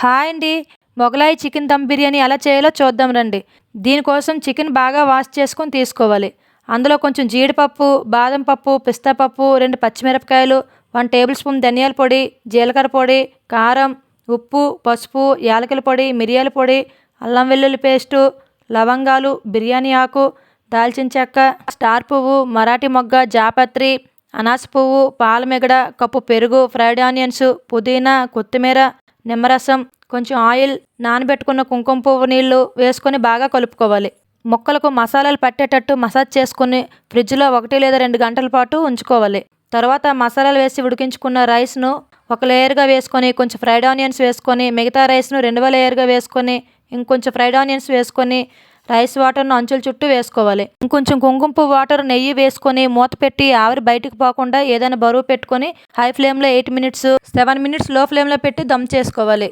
Hi అండి. Mughlai chicken dum biryani ఎలా చేయాలో చూద్దాం రండి. దీనికోసం చికెన్ బాగా వాష్ చేసుకొని తీసుకోవాలి. అందులో కొంచెం జీడిపప్పు బాదం పప్పు పిస్తా పప్పు రెండు పచ్చిమిరపకాయలు వన్ టేబుల్ స్పూన్ ధనియాల పొడి జీలకర్ర పొడి కారం ఉప్పు పసుపు యాలకుల పొడి మిరియాల పొడి అల్లం వెల్లుల్లి పేస్టు లవంగాలు బిర్యానీ ఆకు దాల్చిన చెక్క స్టార్ పువ్వు మరాఠీ మొగ్గ జాపత్రి అనాస పువ్వు పాలమిగడ కప్పు పెరుగు ఫ్రైడ్ ఆనియన్స్ పుదీనా కొత్తిమీర నిమ్మరసం కొంచెం ఆయిల్ నానబెట్టుకున్న కుంకుమ పువ్వు నీళ్ళు వేసుకొని బాగా కలుపుకోవాలి. ముక్కలకు మసాలాలు పట్టేటట్టు మసాజ్ చేసుకుని ఫ్రిడ్జ్లో ఒకటి లేదా రెండు గంటల పాటు ఉంచుకోవాలి. తర్వాత మసాలాలు వేసి ఉడికించుకున్న రైస్ను ఒక లేయర్గా వేసుకొని కొంచెం ఫ్రైడ్ ఆనియన్స్ వేసుకొని మిగతా రైస్ను రెండవ లేయర్గా వేసుకొని ఇంకొంచెం ఫ్రైడ్ ఆనియన్స్ వేసుకొని రైస్ వాటర్ను అంచుల చుట్టూ వేసుకోవాలి. ఇంకొంచెం కుంకుమ పువ్వు వాటర్ నెయ్యి వేసుకొని మూత పెట్టి ఆవిరి బయటకు పోకుండా ఏదైనా బరువు పెట్టుకొని హై ఫ్లేమ్లో ఎయిట్ మినిట్స్ సెవెన్ మినిట్స్లో ఫ్లేమ్లో పెట్టి దమ్ చేసుకోవాలి.